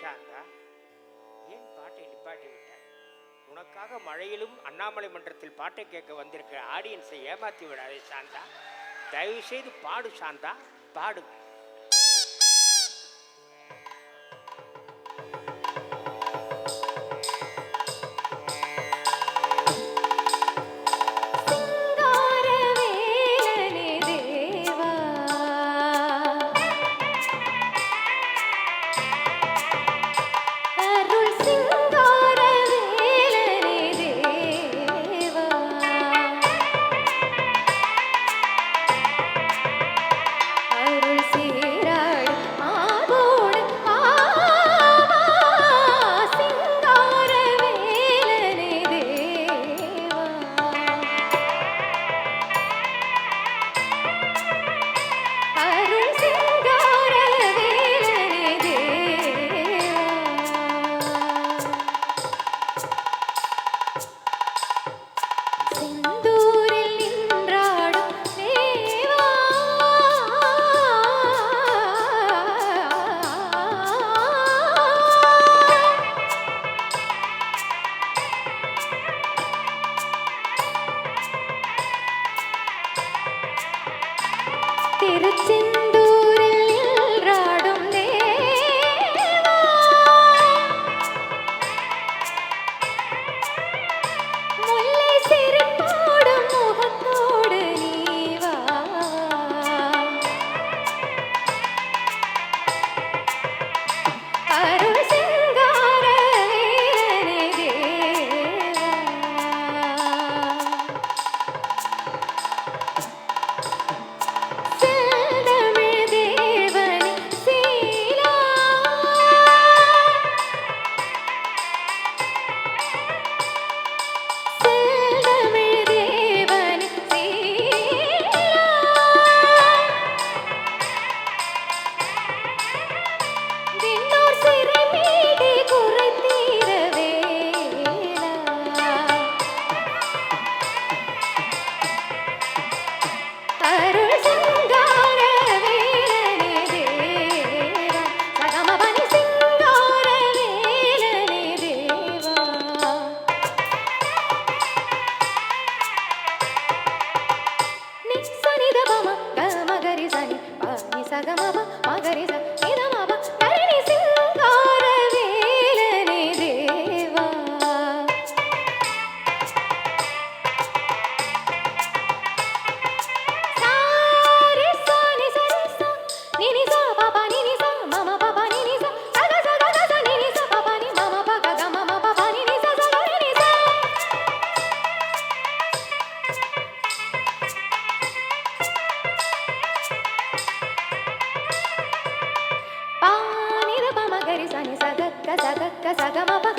சாந்தா ஏன் பாட்டை நிப்பாட்டி விட்டாய்? உனக்காக மழையிலும் அண்ணாமலை மன்றத்தில் பாட்டை கேட்க வந்திருக்க ஆடியன்ஸை ஏமாற்றி விடாதே சாந்தா. தயவுசெய்து பாடு சாந்தா. பாடு. തിരുച്ചിന്ത Tata Baba.